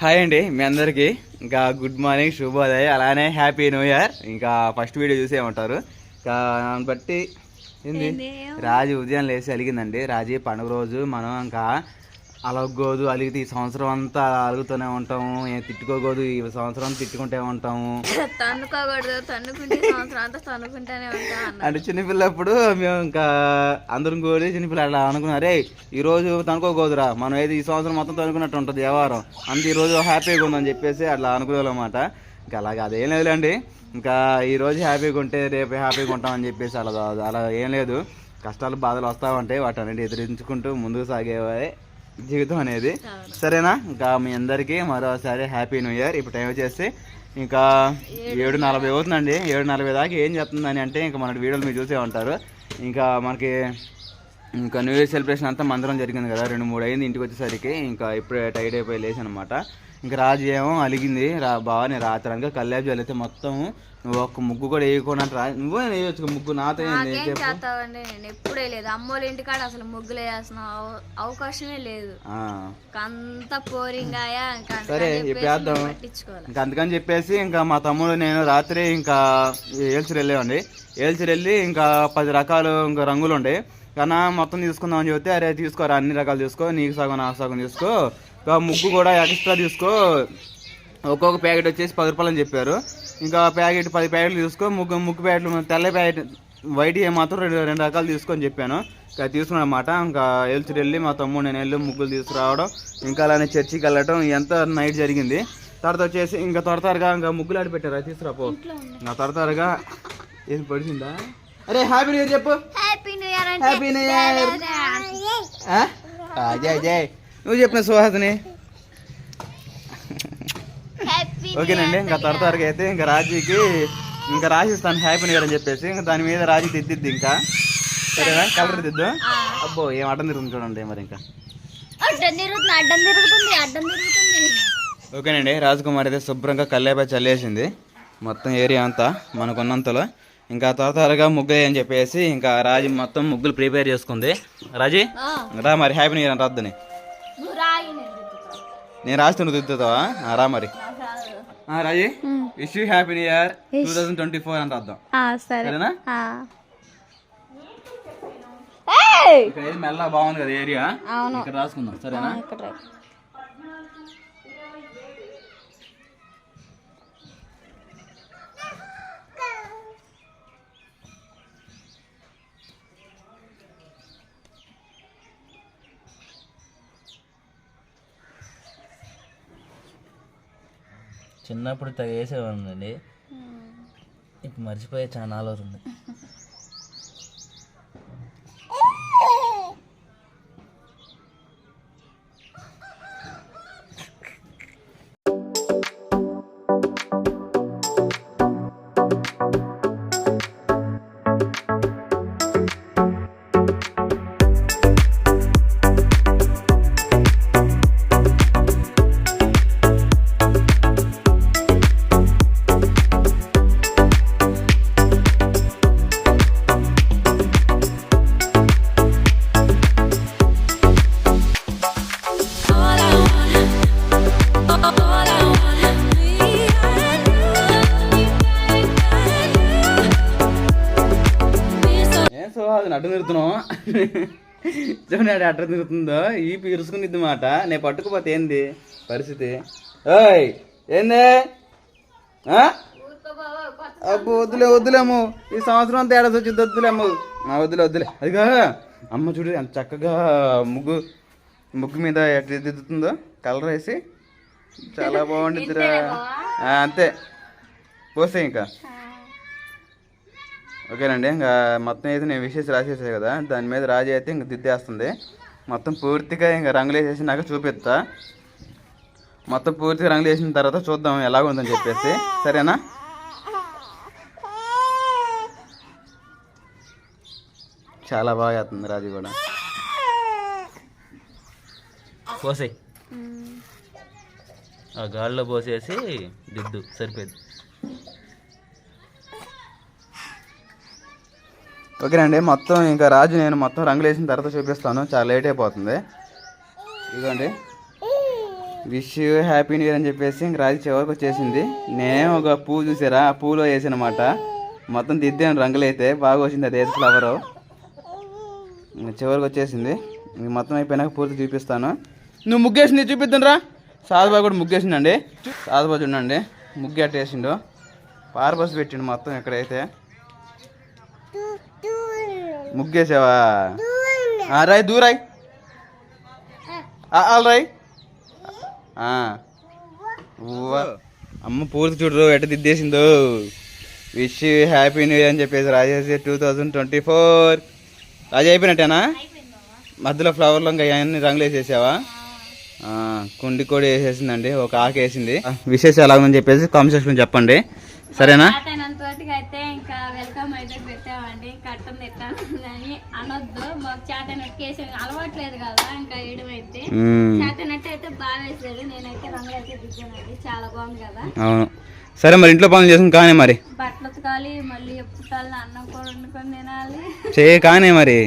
Hi అండి మీ అందరికీ. ఇంకా గుడ్ మార్నింగ్ శుభోదయ్ అలానే హ్యాపీ న్యూ ఇయర్. ఇంకా ఫస్ట్ వీడియో చూసే ఉంటారు. ఇంకా దాన్ని బట్టి ఏంది? రాజు ఉదయం లేచి అలిగిందండి. రాజీ పండుగ రోజు. మనం ఇంకా అలగోదు అలిగితే ఈ సంవత్సరం అంతా అలుగుతూనే ఉంటాము. ఏం తిట్టుకోకూడదు ఈ సంవత్సరం తిట్టుకుంటే ఉంటాము. తన్నుకోకూడదు తన్నుకుంటే సంవత్సరం అంతా తన్నుకుంటూనే ఉంటాం అన్న అంటే చిన్నపిల్లప్పుడు మేము ఇంకా అందరం కూడా చిన్నపిల్ల అట్లా అనుకున్నారే ఈ రోజు తనుకోకూడదురా మనం ఏది ఈ సంవత్సరం మొత్తం తనుకున్నట్టు ఉంటుంది వ్యవహారం. అంత ఈ రోజు హ్యాపీగా ఉందని చెప్పేసి అట్లా అనుకునేవాళ్ళమాట ఇంకా అలాగే అదేం లేదులేండి. ఇంకా ఈ రోజు హ్యాపీగా ఉంటే రేపు హ్యాపీగా ఉంటామని చెప్పేసి అలా అలా ఏం లేదు. కష్టాలు బాధలు వస్తూ ఉంటాయి వాటన్నిటి ఎదిరించుకుంటూ ముందుకు సాగే జీవితం అనేది. సరేనా? ఇంకా మీ అందరికీ మరోసారి హ్యాపీ న్యూ ఇయర్ ఇప్పుడు టైం వచ్చేసి ఇంకా ఏడు నలభై అవుతుందండి. ఏడు నలభై దాకా ఏం చెప్తుందని అంటే ఇంకా మన వీడియోలు మీరు చూసే ఉంటారు. ఇంకా మనకి ఇంకా న్యూ ఇయర్ సెలబ్రేషన్ అంతా మందిరం జరిగింది కదా. రెండు మూడు అయింది ఇంటికి వచ్చేసరికి. ఇంకా ఇప్పుడే టైట్ అయిపోయి లేచి అనమాట ఇంకా రాజు ఏమో అలిగింది. రా బాగా నేను రాత్రి అనక కల్లాబ్ చల్లితే మొత్తం నువ్వు ఒక్క ముగ్గు కూడా వేయకుండా రా. నువ్వే వేయొచ్చు ముగ్గు నాతో నాకేం చేస్తావండి? నేను ఎప్పుడే లేదు అమ్మోళ్ళ ఇంటికాడ అసలు ముగ్గులు వేయాల్సిన అవ- అవకాశమే లేదు. అంత పోరింగ్ ఇంకా సరే పట్టించుకోవాలి ఇంకా అందుకని చెప్పేసి ఇంకా మా తమ్ముడు నేను రాత్రి ఇంకా ఏల్చిరి వెళ్ళామండి ఏల్చిరి వెళ్ళి ఇంకా పది రకాలు ఇంకా రంగులు ఉండే. కానీ మొత్తం తీసుకుందామని చెప్తే అరే తీసుకోరా అన్ని రకాలు తీసుకో నీకు సగం నాకు సగం తీసుకో. ముగ్గు కూడా ఎక్స్ట్రా తీసుకో. ఒక్కొక్క ప్యాకెట్ వచ్చేసి పది రూపాయలు అని చెప్పారు. ఇంకా ప్యాకెట్ పది ప్యాకెట్లు తీసుకో ముగ్గు ముగ్గు ప్యాకెట్లు తెల్ల ప్యాకెట్ వైట్ ఏ మాత్రం రెండు రెండు రకాలు తీసుకొని చెప్పాను. ఇంకా తీసుకున్నాను అనమాట ఇంకా ఏల్చిరి వెళ్ళి మా తమ్ముడు నేను వెళ్ళి ముగ్గులు తీసుకురావడం ఇంకా అలానే చర్చికి వెళ్ళటం ఎంత నైట్ జరిగింది. తర్వాత వచ్చేసి ఇంకా త్వర త్వరగా ఇంకా ముగ్గులు ఆడి పెట్టారు. అది తీసుకురాపో ఇంకా త్వర త్వరగా ఏం పడిచిందా? అరే హ్యాపీ న్యూ ఇయర్ చెప్పు. Happy new year happy new year జై జై. నువ్వు చెప్పిన సుహాసిని హ్యాపీ ఓకేనండి ఇంకా త్వర త్వరగా అయితే ఇంకా రాజీకి ఇంకా రాసిస్తాను హ్యాపీ న్యూ ఇయర్ అని చెప్పేసి. ఇంకా దాని మీద రాజీ దిద్దిద్ది ఇంకా. సరేనా? కలర్ దిద్దు అబ్బో ఏం అడ్డం తిరుగుతుంది చూడండి మరి ఇంకా. ఓకేనండి రాజకుమార్ అయితే శుభ్రంగా కల్లేపై చల్లేసింది. మొత్తం ఏరియా అంతా మనకున్నంతలో. ఇంకా త్వర త్వరగా ముగ్గు అని చెప్పేసి ఇంకా రాజీ మొత్తం ముగ్గులు ప్రిపేర్ చేసుకుంది. రాజీ రా మరి హ్యాపీ న్యూ ఇయర్ అని రాద్దని నేను తిరుగుతా. నేను రాస్తే నువ్వు దిద్దుతావా? రా మరి. Raji? Wish you happy new year two thousand twenty four అని రాద్దాం. సరే. సరేనా? మెల్ల బాగుంది కదా ఏరియా అవును. ఇక్కడ రాసుకుందాం. సరేనా? చిన్నప్పుడు వేసేవాడినండి ఇప్పుడు మర్చిపోయే చాలా అవుతుంది అడ్డ తిరుగుతుందో? ఈ పిరుసుకునిద్ది మాట. నేను పట్టుకుపోతే ఏంది? పరిస్థితి. ఓయ్ ఏంది? అబ్బో వద్దులే వద్దులేము. ఈ సంవత్సరం తేడా వచ్చింది వద్దులేము. వద్దులే వద్దులే. అదిగా అమ్మ చూడు ఎంత చక్కగా ముగ్గు ముగ్గు మీద ఎట్లా దిద్దుతుందో? కలర్ వేసి. చాలా బాగుండిద్దిరా. అంతే. పోసే ఇంకా. ఓకేనండి ఇంకా మొత్తం అయితే నేను విషేసి రాసేసాయి కదా దాని మీద రాజీ అయితే ఇంక దిద్దేస్తుంది. మొత్తం పూర్తిగా ఇంకా రంగులు వేసేసి నాకు చూపిస్తా. మొత్తం పూర్తిగా రంగులు వేసిన తర్వాత చూద్దాం ఎలాగ ఉందని చెప్పేసి. సరేనా? చాలా బాగా వేస్తుంది రాజీ కూడా. పోసే ఆ గాల్లో పోసేసి దిద్దు సరిపోయింది. ఓకేనండి మొత్తం ఇంకా రాజు నేను మొత్తం రంగులు వేసిన తర్వాత చూపిస్తాను. చాలా లేట్ అయిపోతుంది. ఇదిగోండి. విష్ హ్యాపీ న్యూ ఇయర్ అని చెప్పేసి ఇంక రాజు చివరికి వచ్చేసింది. నేను ఒక పువ్వు చూసారా? ఆ పూలో వేసానమాట. మొత్తం దిద్దాను రంగులైతే. బాగా వచ్చింది అది ఏది ఫ్లవరు ఇంక చివరికి వచ్చేసింది. మొత్తం అయిపోయినాక పూర్తి చూపిస్తాను. నువ్వు ముగ్గేసింది చూపిద్దాను రా కూడా ముగ్గేసిందండి. సాధుబాబు చూడండి ముగ్గు అట్టేసిండు పార్బస్ పెట్టిండు మొత్తం ఎక్కడైతే ముగ్గేసావా? రాయ్ దూరాయ్. రాయ్. అమ్మ పూర్తి చూడరు ఎట్ట దిద్దేసిందో. విష్ హ్యాపీ న్యూ ఇయర్ అని చెప్పేసి రాజేసి టూ థౌజండ్ ట్వంటీ ఫోర్ రాజు అయిపోయినట్టేనా? మధ్యలో ఫ్లవర్లో ఇంకా అన్ని రంగులు వేసేసావా కుండి కూడా వేసేసిందండి ఒక ఆకు వేసింది. విశేషం ఎలా ఉందని చెప్పేసి కామెంట్ సెక్షన్ చెప్పండి. సరేనా? అయితే ఇంకా వెల్కమ్ అయితే పెట్టామండి. కట్టం తిట్టాను అని అనొద్దు. మాకు చాటనట్టు వేసే అలవాట్లేదు కదా ఇంకా వేయడం అయితే. మ్మ్. చాటనట్టు అయితే బాగా వేసాడు నేనైతే రంగులు అయితే దిగానండి చాలా బాగుంది కదా. అవును. సరే మరి ఇంట్లో పనులు చేసుకుని కానీ మరి. బట్టలు ఉతకాలి మళ్ళీ ఎప్పుటాలి అన్నం కూడా వండుకొని తినాలి. చేయ కానీ మరి.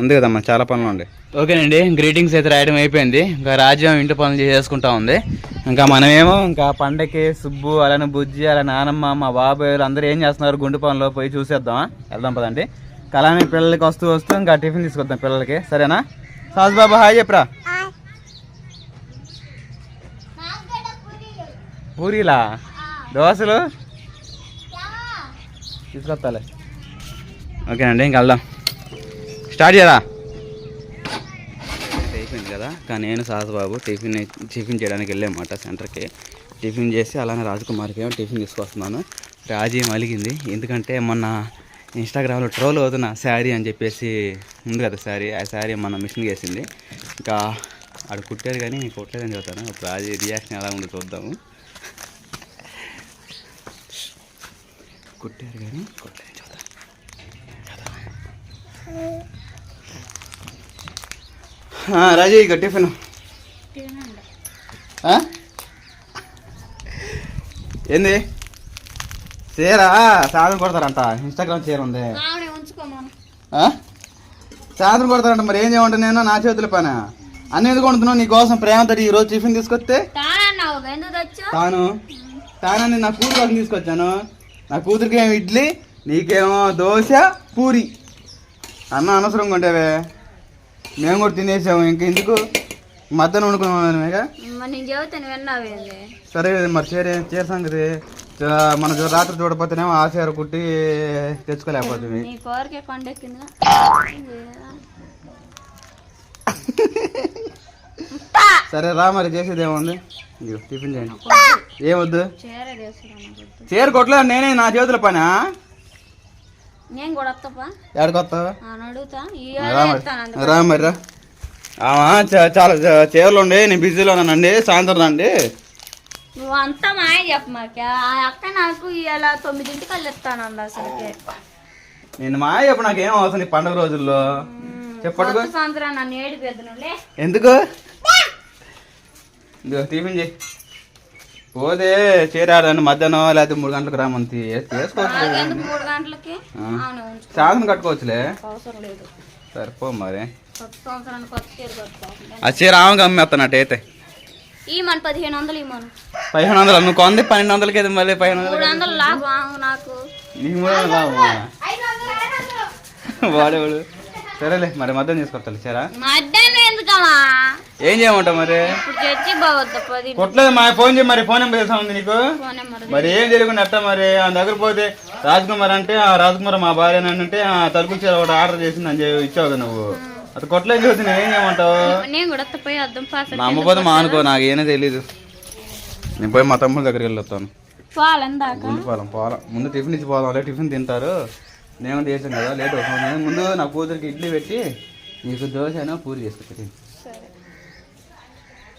ఉంది కదమ్మా చాలా పనులు ఉండే ఓకేనండి గ్రీటింగ్స్ అయితే రాయడం అయిపోయింది. ఇంకా రాజ్యం ఇంటి పనులు చేసుకుంటా ఉంది. ఇంకా మనమేమో ఇంకా పండకి సుబ్బు అలానే బుజ్జి అలా నానమ్మ మా బాబాయ్ అందరూ ఏం చేస్తున్నారు? గుండు పనులు పోయి చూసేద్దామా? వెళ్దాం పదండి. ఇంకా అలానే పిల్లలకి వస్తూ వస్తూ ఇంకా టిఫిన్ తీసుకొద్దాం పిల్లలకి. సరేనా? సాస్ బాబా హాయ్ చెప్పరా. పూరీలా? దోశలు? తీసుకొస్తాలే. ఓకేనండి ఇంక వెళ్దాం. స్టార్ట్ చేయరా అయిపోయింది కదా కానీ నేను సాహసబాబు టిఫిన్ టిఫిన్ చేయడానికి వెళ్ళామాట సెంటర్కి. టిఫిన్ చేసి అలానే రాజకుమార్కి ఏమో టిఫిన్ తీసుకొస్తున్నాను. రాజీ మలిగింది. ఎందుకంటే మొన్న ఇన్స్టాగ్రామ్లో ట్రోల్ అవుతున్న శారీ అని చెప్పేసి ఉంది కదా శారీ ఆ శారీ మన మిషన్ వేసింది. ఇంకా అక్కడ కుట్టారు కానీ కుట్టలేదని చెబుతాను ఇప్పుడు రాజీ రియాక్షన్ ఎలా ఉందో చూద్దాము. కుట్టారు కానీ కుట్టలేదని చెబుతాను కదా రాజీ ఇక టిఫిన్? ఏంది? చీరా సాయంత్రం కొడతారంట. ఇన్స్టాగ్రామ్ చీర ఉంది? సాయంత్రం కొడతారంట మరి. ఏం చేయమంటే నేను? నా చేతుల పని. అన్ని ఎందుకు వండుతున్నావు? నీ కోసం ప్రేమతో ఈ రోజు టిఫిన్ తీసుకొస్తే? తాను. తానని నా కూతురు కోసం తీసుకొచ్చాను. నా కూతురికి ఏమో ఇడ్లీ నీకేమో దోశ పూరి. అన్న అనవసరంగా ఉండేవే మేము కూడా తినేసాము. ఇంక ఎందుకు? మధ్యాహ్నం వండుకున్నామేగా మరి నేను చెబుతాను విన్నావేంది సరే మరి చీర చీర సంగతి. చ- మన రాత్రి చూడపోతేనేమో ఆ చీర కుట్టి తెచ్చుకోలేకపోతుంది. నీ కోరికే కొండెక్కిందా సరే రా మరి చేసేది ఏముంది? టిఫిన్ చేయండి. ఏమొద్దు చీర కొట్టలేదు నేనే నా చేతుల పనా? నేను కూడా వస్తాపా? ఈ రా మరి. రా చాలా చీరలు ఉండి నేను బిజీలో ఉన్నానండి సాయంత్రం రండి. నువ్వు అంతా మాయ చెప్ప మాకు. ఆ అక్క నాకు ఇలా తొమ్మిదింటికి వెళ్ళి ఇస్తానండి అసలుకి. నేను మా చెప్పు నాకేం అవసరం పండుగ రోజుల్లో? కొత్త సంవత్సరం నన్ను ఏడు పెద్దనులే ఎందుకు? టిఫిన్ చేయి. పోతే చేరాడని మధ్యాహ్నం లేకపోతే మూడు గంటలకు రామంతి ఉంచు. సాయంత్రం కట్టుకోవచ్చులే. అవసరం లేదు. సరిపో మరి. ఆ చీర ఆమెకి అమ్మేస్తానట్టు అయితే. ఈ మన పదిహేను వందలు నువ్వు కొంది పన్నెండు వందలకి అయితే మళ్ళీ పదిహేను వందలు? వాడేవాడు. సరేలే మరి మధ్యాహ్నం తీసుకొస్తాను ఎందుకమ్మా? ఏం చేయమంటావు మరి? కొట్టలేదు మా ఫోన్ చేయి మరి ఫోన్ నెంబర్ తెలుసా ఉంది నీకు? మరి ఏం తెలియకుండా అట్ట మరి? ఆ దగ్గర పోతే రాజ్ కుమార్ అంటే ఆ రాజ్ కుమార్ మా భార్య అంటే ఆ తలుపు చీర ఒకటి ఆర్డర్ చేసింది అని చెప్పి ఇచ్చావు నువ్వు. అది కొట్టలేదు చూసి నువ్వేం చేయమంటావు? మా అమ్మ పోతే మా అనుకో నాకు ఏనే తెలీదు. నేను పోయి మా తమ్ముడి దగ్గరికి వెళ్ళొస్తాను పాలు పోదాం పోదాం ముందు టిఫిన్ ఇచ్చి పోదాం టిఫిన్ తింటారు. నేను చేసాను కదా లేట్ అవుతుంది. నేను ముందు నా కూతురికి ఇడ్లీ పెట్టి నీకు దోశ అయినా పూరి చేసుకుంటుంది సరే.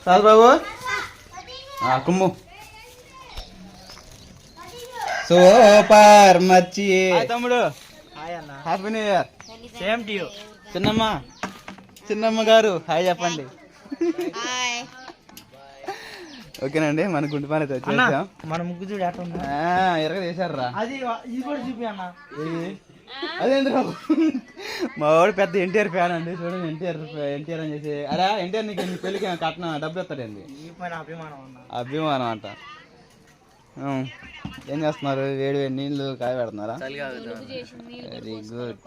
సార్ బాబు. ఆ, కుమ్ము. సూపర్ మర్చి తమ్ముడు. Happy new year same to you చిన్నమ్మ. చిన్నమ్మ గారు హాయ్ చెప్పండి. ఓకేనండి మన గుండు పని అయితే వచ్చేసాం మన ముగ్గు చూడు ఎరగ చేశారు రా అది ఇది కూడా చూపి అన్న. అదేంద్ర మా వాడు పెద్ద ఎన్టీఆర్ ఫ్యాన్ అండి చూడండి ఎన్టీఆర్ ఎన్టీఆర్ అని చేసి అరే ఎన్టీఆర్ నీకు నీ పెళ్ళికి కట్న డబ్బులు పైన అభిమానం అంట. ఏం చేస్తున్నారు? వేడి వేడి నీళ్ళు కాయ పెడుతున్నారా? వెరీ గుడ్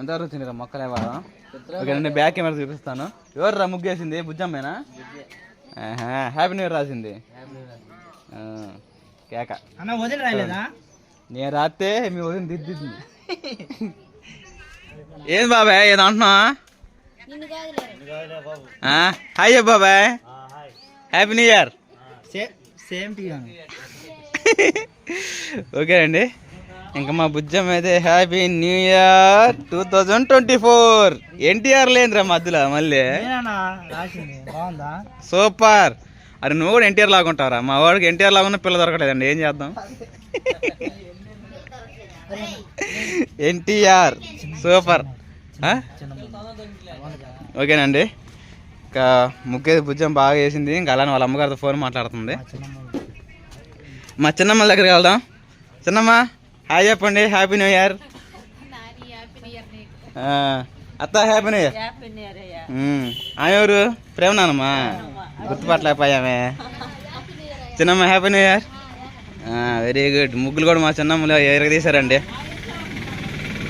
ఎంతవరకు వచ్చింది మొక్కలు ఇవ్వాలా ఓకే నేను బ్యాక్ కెమెరా చూపిస్తాను. ఎవరు రా ముగ్గేసింది? బుజ్జమ్మేనా? హ్యాపీ న్యూ ఇయర్ రాసింది. ఆ, కేక. అన్న వదిలి రాయలేదా నేను రాస్తే మీ వదిన దిద్దింది ఏం బాబాయ్ ఏదో ఆ? హాయ్ బాబాయ్. Happy new year same to okay అండి. ఇంకా మా బుజ్జం అయితే happy new year two thousand twenty four. NTR లేదురా మధ్యలో మళ్ళీ. సూపర్. అరే నువ్వు కూడా ఎన్టీఆర్ లాగుంటారా మా వాడికి ఎన్టీఆర్ లాగున్న పిల్ల దొరకలేదండి. ఏం చేద్దాం? ఎన్టీఆర్. సూపర్? ఓకేనండి. ఇంకా ముఖ్య బుజ్జం బాగా వేసింది. ఇంకా అలానే వాళ్ళ అమ్మగారితో ఫోన్ మాట్లాడుతుంది. మా చిన్నమ్మ దగ్గరికి వెళ్దాం. చిన్నమ్మ. హాయ్ చెప్పండి హ్యాపీ న్యూ ఇయర్ అత్త హ్యాపీ న్యూ ఇయర్ ఆమె ఎవరు? ప్రేమ నాన్నమ్మా? గుర్తుపట్టలేకపోయామే. చిన్నమ్మ happy new year very good ముగ్గులు కూడా మా చిన్నమ్మలో ఎరగ తీశారండి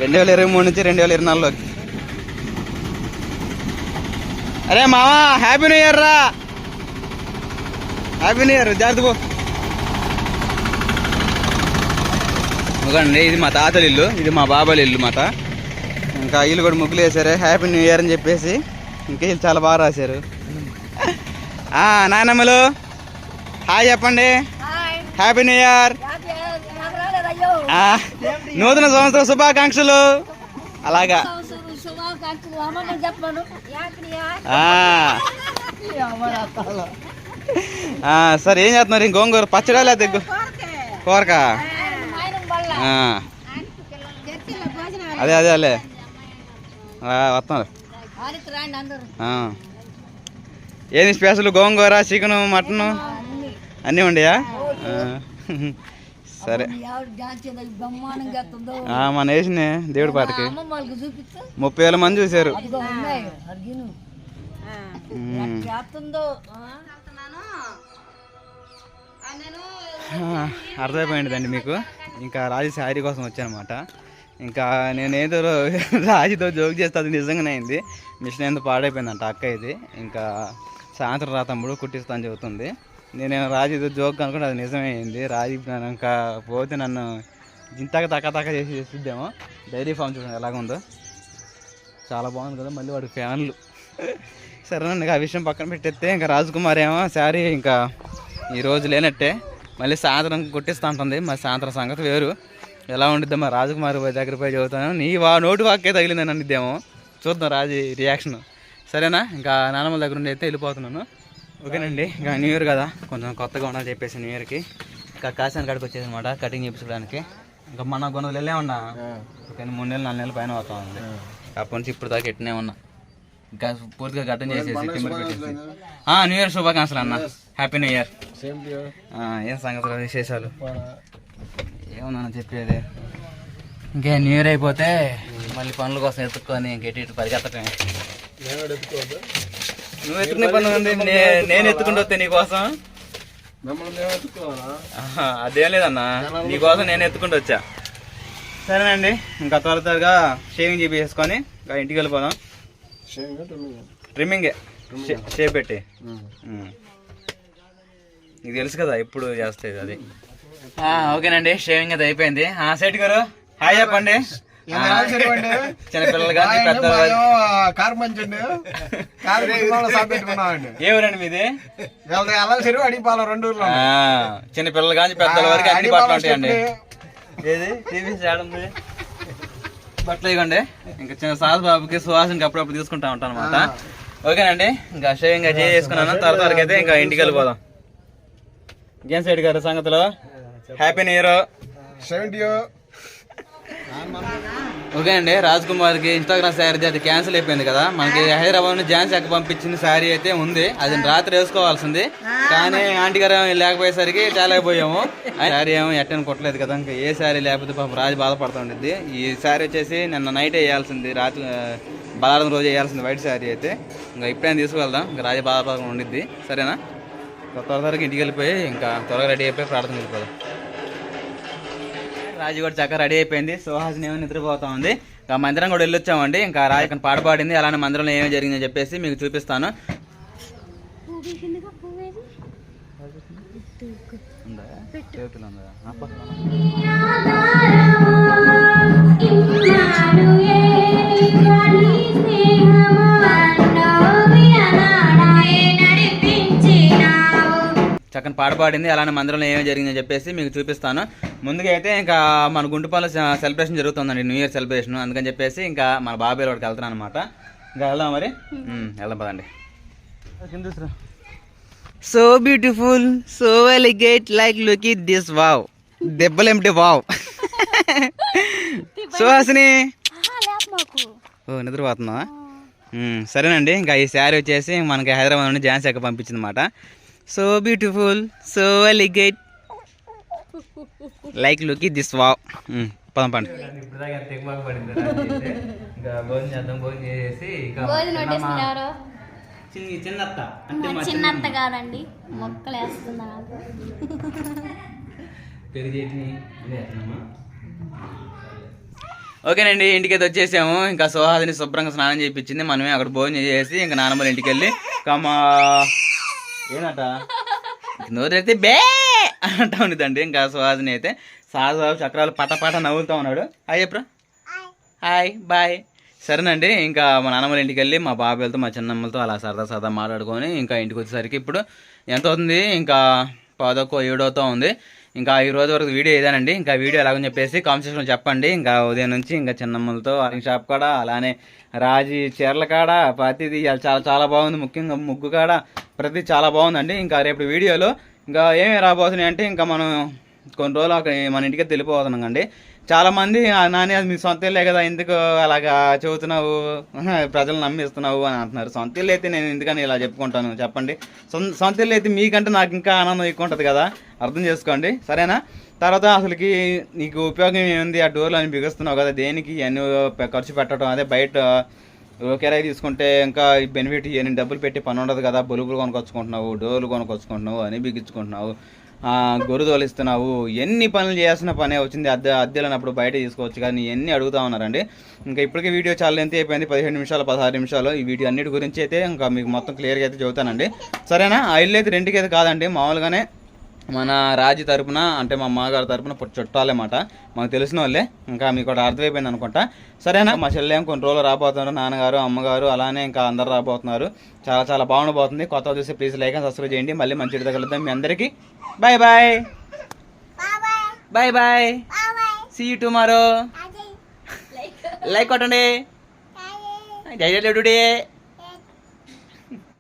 రెండు వేల ఇరవై మూడు నుంచి రెండు వేల ఇరవై నాలుగులోకి. అరే మామా హ్యాపీ న్యూ ఇయర్ రా. హ్యాపీ న్యూ ఇయర్ జాగ్రత్త ఇదిగోండి ఇది మా తాతల ఇల్లు ఇది మా బాబాల ఇల్లు మాట ఇంకా వీళ్ళు కూడా ముగ్గులు వేసారు హ్యాపీ న్యూ ఇయర్ అని చెప్పేసి ఇంకా వీళ్ళు చాలా బాగా రాశారు. ఆ, నాయనమ్మలు హాయ్ చెప్పండి. Happy new year. నూతన సంవత్సర శుభాకాంక్షలు. అలాగా. సరే ఏం చేస్తున్నారు? ఇంక గోంగూర పచ్చడా లేదా కూరక. అదే అదే అలే. వస్తున్నారు. ఏంది స్పెషల్? గోంగూర చికెన్ మటన్? అన్నీ. ఉండయా. సరే. మన వేసిన దేవుడి పాటకి. ముప్పై వేల మంది చూశారు. అర్థమైపోయిందండి మీకు. ఇంకా రాజు శారీ కోసం వచ్చానమాట. ఇంకా నేనేదో రో- రాజుతో జోక్ చేస్తే అది నిజంగానే అయింది. మిషన్ ఎంత పాడైపోయిందంట అక్క ఇది. ఇంకా సాయంత్రం రా తమ్ముడు కుట్టిస్తాను చెబుతుంది. నేను రాజుతో జోక్ అనుకుంటే అది నిజమే అయింది. రాజు ఇప్పుడు ఇంకా పోతే నన్ను ఇంతక తక్క తక్క చేసి చేస్తుందేమో డైరీ ఫామ్ చూడండి ఎలాగుందో చాలా బాగుంది కదా మళ్ళీ వాడికి ఫ్యాన్లు. సరేనండి ఆ విషయం పక్కన పెట్టేస్తే ఇంకా రాజకుమార్ ఏమో శారీ ఇంకా ఈరోజు లేనట్టే. మళ్ళీ సాయంత్రం కొట్టిస్తా ఉంటుంది మరి సాయంత్రం సంగతి వేరు. ఎలా ఉండిద్దో మరి రాజకుమారి దగ్గర పోయి చదువుతాను నీ వా నోటి వాక్కే తగిలిందని అనిద్దేమో. చూద్దాం రాజు రియాక్షన్ సరేనా? ఇంకా నాన్నమ్మ దగ్గర నుండి అయితే వెళ్ళిపోతున్నాను. ఓకేనండి. ఇంకా న్యూ ఇయర్ కదా. కొంచెం కొత్తగా ఉండాలని చెప్పేసి న్యూ ఇయర్కి ఇంకా కాసాని కాడికి వచ్చేది అనమాట కటింగ్ చేయించుకోవడానికి ఇంకా మన కొన్ని వెళ్ళే ఉన్నా కానీ మూడు నెలలు నాలుగు నెలల పైన అవుతా ఉంది. అప్పటి నుంచి ఇప్పుడు దాకా ఎట్టినే ఉన్నా. ఇంకా పూర్తిగా గట్టం చేసేసి న్యూ ఇయర్ శుభాకాంక్షలు అన్న. హ్యాపీ న్యూ ఇయర్ ఏం సంగతులు విశేషాలు? ఏమన్నా చెప్పేది? ఇంకే న్యూ ఇయర్ అయిపోతే మళ్ళీ పనుల కోసం ఎత్తుక్కొని ఇంకెటు ఇటు పరిగెత్తటమే. నువ్వు ఎత్తుకునే పని ఉంది నేను ఎత్తుకుంటూ వస్తే నీకోసం అదేం లేదన్నా. నీకోసం నేను ఎత్తుకుంటూ వచ్చా. సరేనండి ఇంకా త్వర త్వరగా షేవింగ్ చేసేసుకొని ఇంకా ఇంటికి వెళ్ళిపోదాం. ట్రిమ్మింగే షేప్ పెట్టి. నీకు తెలుసు కదా ఎప్పుడు చేస్తుంది అది. ఆ, ఓకేనండి షేవింగ్ అది అయిపోయింది. ఆ సెట్ గారు హాయ్ చెప్పండి. చిన్న పిల్లలు కానీ పెద్ద కారు మంచండి కారు కుటుంబంలో సాపెట్టుకున్నామండి ఏ ఊరండి మీది? అలా చెరువు అడిపాల రెండు ఊర్లో ఆ, చిన్న పిల్లలు కానీ పెద్దల వరకు అన్ని బట్టలు ఉంటాయండి. ఏది? బట్టలు ఇవ్వండి. ఇంకా చిన్న సాస్ బాబుకి సువాసనకి అప్పుడప్పుడు తీసుకుంటా ఉంటాను అనమాట ఓకేనండి ఇంకా షేవింగ్ అది చేసుకున్నాను. త్వరగా అయితే ఇంకా ఇంటికి వెళ్ళిపోదాం. ఇంకేం సైడ్ గారు సంగతిలో? Happy new year seventy okay అండి రాజ్ కుమార్కి ఇన్స్టాగ్రామ్ శారీ అది క్యాన్సిల్ అయిపోయింది కదా. మనకి హైదరాబాద్ నుంచి ఝాన్సీ అక్క పంపించిన శారీ అయితే ఉంది. అది రాత్రి వేసుకోవాల్సింది. కానీ ఆంటీ గారు ఏమో లేకపోయేసరికి తేలేకపోయాము ఆ శారీ ఏమో ఎట్టని కొట్టలేదు కదా ఇంకా ఏ శారీ లేకపోతే పాపం రాజు బాధపడుతూ ఉండిద్ది. ఈ శారీ వచ్చేసి నిన్న నైట్ వేయాల్సింది రాత్రి బలారం రోజు వేయాల్సింది వైట్ శారీ అయితే. ఇంకా ఇప్పుడైనా తీసుకువెళ్దాం ఇంకా రాజు బాధపడకుండా ఉండిద్ది. సరేనా? త్వర త్వరగా ఇంటికి వెళ్ళిపోయి ఇంకా త్వరగా రెడీ అయిపోయి ప్రార్థన వెళ్ళిపోదాం రాజు కూడా చక్కగా రెడీ అయిపోయింది. సుహాసిని ఏమైనా నిద్రపోతా ఉంది. ఇంకా మందిరం కూడా వెళ్ళొచ్చామండి. ఇంకా రాజు ఇక్కడ పాట పాడింది. అలానే మందిరంలో ఏమేమి జరిగిందని చెప్పేసి మీకు చూపిస్తాను. ఉందా? చేతులు ఉందా? పక్కన పాడింది అలానే మందిరంలో ఏమేమి జరిగిందని చెప్పేసి మీకు చూపిస్తాను. ముందుగా అయితే ఇంకా మన గుంటుపాల సెలబ్రేషన్ జరుగుతుందండి న్యూ ఇయర్ సెలబ్రేషన్. అందుకని చెప్పేసి ఇంకా మన బాబాయ్ వాడికి వెళ్తాను అనమాట ఇంకా వెళ్దాం మరి? వెళ్దాం పదండి. So beautiful so elegant like look it this wow దెబ్బలేమిటి wow Suhasini. ఓ నిద్రపోతుందా మ్మ్, సరేనండి ఇంకా ఈ శారీ వచ్చేసి మనకి హైదరాబాద్ నుండి ఝాన్సీ అక్క పంపించింది అనమాట so beautiful so elegant like look this wow పదం పండి. ఇంకా చిన్నత్త. మా చిన్నత్త గారండి మొక్కలు వేస్తుంది నాకు. ఓకేనండి ఇంటికి అయితే వచ్చేసాము. ఇంకా సుహాదిని శుభ్రంగా స్నానం చేయించింది. మనమే అక్కడ భోజనం చేసి ఇంకా నాన్నమ్మ ఇంటికి వెళ్ళి కమ్మా ఏనట నోరైతే బే అంటా ఉండదండి ఇంకా సుహాసిని అయితే సాగు చక్రాలు పట పట నవ్వులుతా ఉన్నాడు. హాయ్ చెప్పరా? హాయ్. బాయ్. సరేనండి. ఇంకా మా నాన్నమ్మ ఇంటికి వెళ్ళి మా బాబాయ్లతో మా చిన్నమ్మలతో అలా సరదా సరదా మాట్లాడుకొని ఇంకా ఇంటికి వచ్చేసరికి ఇప్పుడు ఎంత అవుతుంది ఇంకా పదొక్కో ఏడోతో ఉంది. ఇంకా ఈ రోజు వరకు వీడియో ఏదానండి ఇంకా వీడియో ఎలాగని చెప్పేసి కామెంట్ చెప్పండి. ఇంకా ఉదయం నుంచి ఇంకా చిన్నమ్మలతో షాప్ కాడ అలానే రాజీ చీరల కాడ ప్రతిదీ చాలా చాలా బాగుంది. ముఖ్యంగా ముగ్గు కాడ ప్రతి చాలా బాగుందండి. ఇంకా రేపు వీడియోలో ఇంకా ఏమేమి రాబోతున్నాయి అంటే ఇంకా మనం కొన్ని రోజులు అక్కడ మన ఇంటికి వెళ్ళిపోతున్నాం అండి చాలామంది నాని అది మీ సొంత ఇల్లే కదా ఎందుకు అలాగా చెబుతున్నావు? ప్రజలు నమ్మిస్తున్నావు? అని అంటున్నారు. సొంత ఇల్లు అయితే నేను ఎందుకని ఇలా చెప్పుకుంటాను? చెప్పండి. సొంత సొంత ఇల్లు అయితే మీకంటే నాకు ఇంకా ఆనందం ఎక్కువ ఉంటుంది కదా? అర్థం చేసుకోండి. సరేనా? తర్వాత అసలుకి నీకు ఉపయోగం ఏముంది? ఆ డోర్లు అని బిగుస్తున్నావు కదా దేనికి ఇవన్నీ ఖర్చు పెట్టడం? అదే బయట ఓ కిరాయి తీసుకుంటే ఇంకా ఈ బెనిఫిట్ ఇవన్నీ డబ్బులు పెట్టి పని ఉండదు కదా? బొలుగులు కొనుకొచ్చుకుంటున్నావు డోర్లు కొనుకొచ్చుకుంటున్నావు అని బిగించుకుంటున్నావు. గొర్రె తోలిస్తున్నావు. ఎన్ని పనులు చేయాల్సిన పనే వచ్చింది. అద్దె అద్దెలనప్పుడు బయట తీసుకోవచ్చు. కానీ ఎన్ని అడుగుతా ఉన్నారండి. ఇంకా ఇప్పటికే వీడియో చాలా ఎంత అయిపోయింది. పదిహేను నిమిషాలు పదహారు నిమిషాలు. ఈ వీడియో అన్నిటి గురించి అయితే ఇంకా మీకు మొత్తం క్లియర్గా అయితే చెబుతానండి. సరేనా? ఆ ఇల్లు అయితే రెండుకి అయితే కాదండి. మామూలుగానే మన రాజు తరపున అంటే మా అమ్మగారి తరపున చుట్టాలన్నమాట. మాకు తెలిసిన వాళ్ళే. ఇంకా మీకు కూడా అర్థమైపోయింది అనుకుంటా. సరేనా? మా చెల్లెం కొన్ని రోజులు రాబోతున్నారు. నాన్నగారు అమ్మగారు అలానే ఇంకా అందరు రాబోతున్నారు. చాలా చాలా బాగుండబోతుంది కొత్త చూసి ప్లీజ్ లైక్ అండ్ సబ్స్క్రైబ్ చేయండి. మళ్ళీ మంచి తగలుద్దాం మీ అందరికీ bye bye bye bye see you tomorrow like కొట్టండి. జై జై